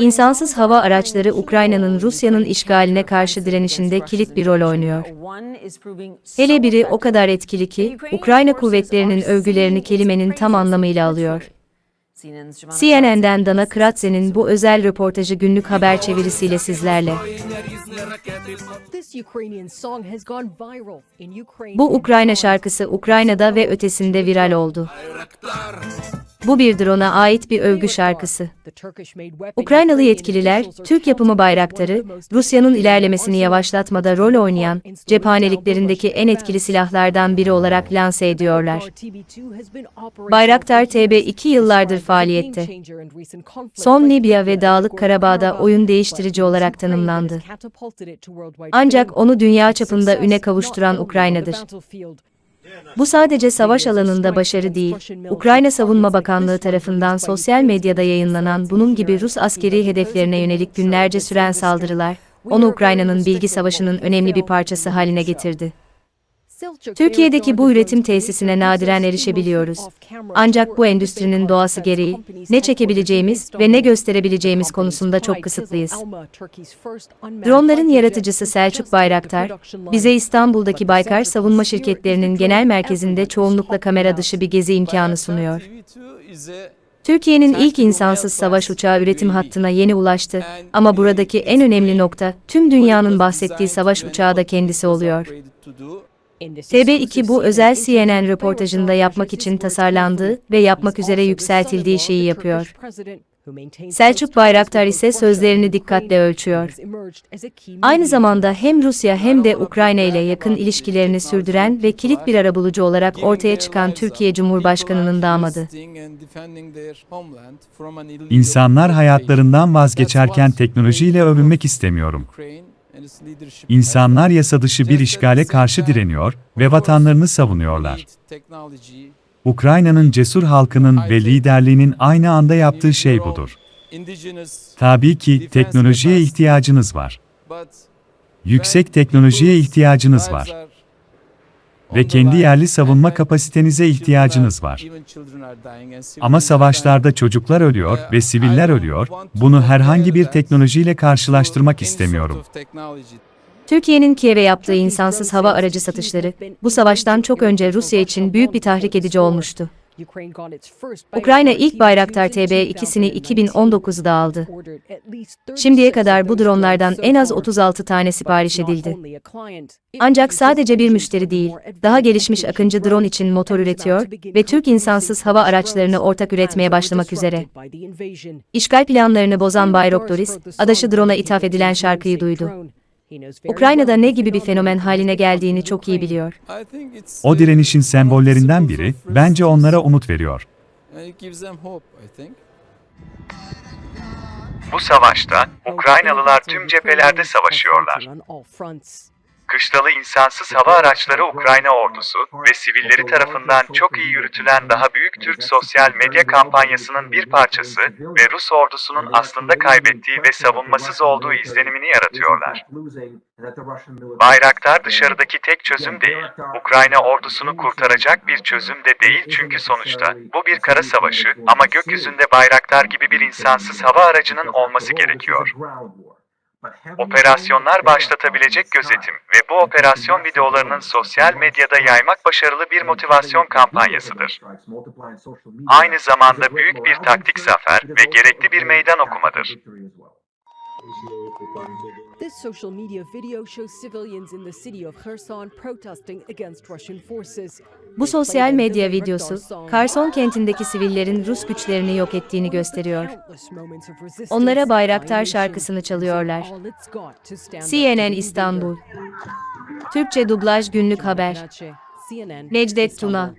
İnsansız hava araçları Ukrayna'nın Rusya'nın işgaline karşı direnişinde kilit bir rol oynuyor. Hele biri o kadar etkili ki, Ukrayna kuvvetlerinin övgülerini kelimenin tam anlamıyla alıyor. CNN'den Dana Kratze'nin bu özel röportajı günlük haber çevirisiyle sizlerle. Bu Ukrayna şarkısı Ukrayna'da ve ötesinde viral oldu. Bu bir drone'a ait bir övgü şarkısı. Ukraynalı yetkililer, Türk yapımı most Rusya'nın ilerlemesini yavaşlatmada rol oynayan, cephaneliklerindeki en etkili silahlardan biri olarak lanse ediyorlar. TB2 has been operational Bayraktar for years. TB2 yıllardır faaliyette. Son Libya ve Dağlık Karabağ'da oyun değiştirici olarak tanımlandı. Ancak onu dünya çapında üne kavuşturan Ukrayna'dır. Bu sadece savaş alanında başarı değil, Ukrayna Savunma Bakanlığı tarafından sosyal medyada yayınlanan bunun gibi Rus askeri hedeflerine yönelik günlerce süren saldırılar, onu Ukrayna'nın bilgi savaşının önemli bir parçası haline getirdi. Türkiye'deki bu üretim tesisine nadiren erişebiliyoruz. Ancak bu endüstrinin doğası gereği ne çekebileceğimiz ve ne gösterebileceğimiz konusunda çok kısıtlıyız. Dronların yaratıcısı Selçuk Bayraktar, bize İstanbul'daki Baykar Savunma Şirketleri'nin genel merkezinde çoğunlukla kamera dışı bir gezi imkanı sunuyor. Türkiye'nin ilk insansız savaş uçağı üretim hattına yeni ulaştı ama buradaki en önemli nokta tüm dünyanın bahsettiği savaş uçağı da kendisi oluyor. TB2 bu özel CNN röportajında yapmak için tasarlandığı ve yapmak üzere yükseltildiği şeyi yapıyor. Selçuk Bayraktar ise sözlerini dikkatle ölçüyor. Aynı zamanda hem Rusya hem de Ukrayna ile yakın ilişkilerini sürdüren ve kilit bir arabulucu olarak ortaya çıkan Türkiye Cumhurbaşkanı'nın damadı. İnsanlar hayatlarından vazgeçerken teknolojiyle övünmek istemiyorum. İnsanlar yasa dışı bir işgale karşı direniyor ve vatanlarını savunuyorlar. Ukrayna'nın cesur halkının ve liderliğinin aynı anda yaptığı şey budur. Tabii ki teknolojiye ihtiyacınız var. Yüksek teknolojiye ihtiyacınız var. Ve kendi yerli savunma kapasitenize ihtiyacınız var. Ama savaşlarda çocuklar ölüyor ve siviller ölüyor, bunu herhangi bir teknolojiyle karşılaştırmak istemiyorum. Türkiye'nin Kiev'e yaptığı insansız hava aracı satışları, bu savaştan çok önce Rusya için büyük bir tahrik edici olmuştu. Ukrayna ilk Bayraktar TB2'sini 2019'da aldı. Şimdiye kadar bu dronlardan en az 36 tane sipariş edildi. Ancak sadece bir müşteri değil, daha gelişmiş Akıncı drone için motor üretiyor ve Türk insansız hava araçlarını ortak üretmeye başlamak üzere. İşgal planlarını bozan Bay Roktoris, adaşı drone'a ithaf edilen şarkıyı duydu. Ukrayna'da ne gibi bir fenomen haline geldiğini çok iyi biliyor. O direnişin sembollerinden biri, bence onlara umut veriyor. Bu savaşta Ukraynalılar tüm cephelerde savaşıyorlar. Kışlalı insansız hava araçları Ukrayna ordusu ve sivilleri tarafından çok iyi yürütülen daha büyük Türk sosyal medya kampanyasının bir parçası ve Rus ordusunun aslında kaybettiği ve savunmasız olduğu izlenimini yaratıyorlar. Bayraktar dışarıdaki tek çözüm değil, Ukrayna ordusunu kurtaracak bir çözüm de değil çünkü sonuçta bu bir kara savaşı ama gökyüzünde Bayraktar gibi bir insansız hava aracının olması gerekiyor. Operasyonlar başlatabilecek gözetim ve bu operasyon videolarının sosyal medyada yaymak başarılı bir motivasyon kampanyasıdır. Aynı zamanda büyük bir taktik zafer ve gerekli bir meydan okumadır. This social media video shows civilians in the city of Kherson protesting against Russian forces. Bu sosyal medya videosu, Kherson kentindeki sivillerin Rus güçlerini yok ettiğini gösteriyor. Onlara Bayraktar şarkısını çalıyorlar. CNN İstanbul. Türkçe dublaj günlük haber. Necdet Tuna